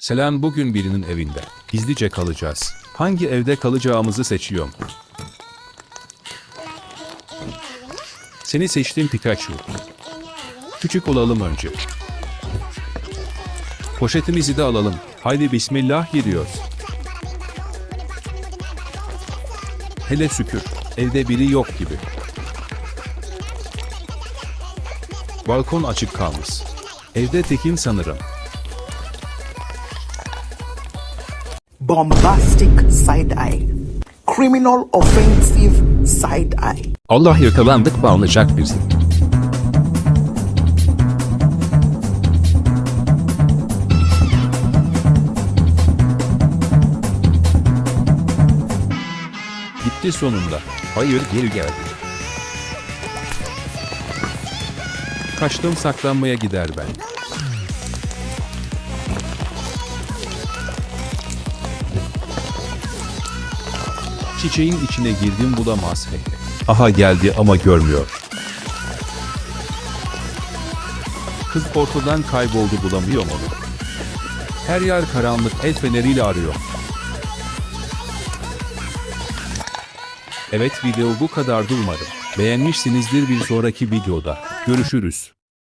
Selen bugün birinin evinde. Gizlice kalacağız. Hangi evde kalacağımızı seçiyorum. Seni seçtim Pikachu. Küçük olalım önce. Poşetimizi de alalım. Haydi bismillah giriyoruz. Hele şükür. Evde biri yok gibi. Balkon açık kalmış. Evde tekim sanırım. Bombastic side eye, criminal offensive side eye. Allah yakalandık bağlayacak bizi. Gitti sonunda. Hayır geri geldi. Kaçtım saklanmaya gider ben. Çiçeğin içine girdim bulamaz hele. Aha geldi ama görmüyor. Kız ortadan kayboldu bulamıyor onu. Her yer karanlık el feneriyle arıyor. Evet video bu kadardı umarım. Beğenmişsinizdir bir sonraki videoda. Görüşürüz.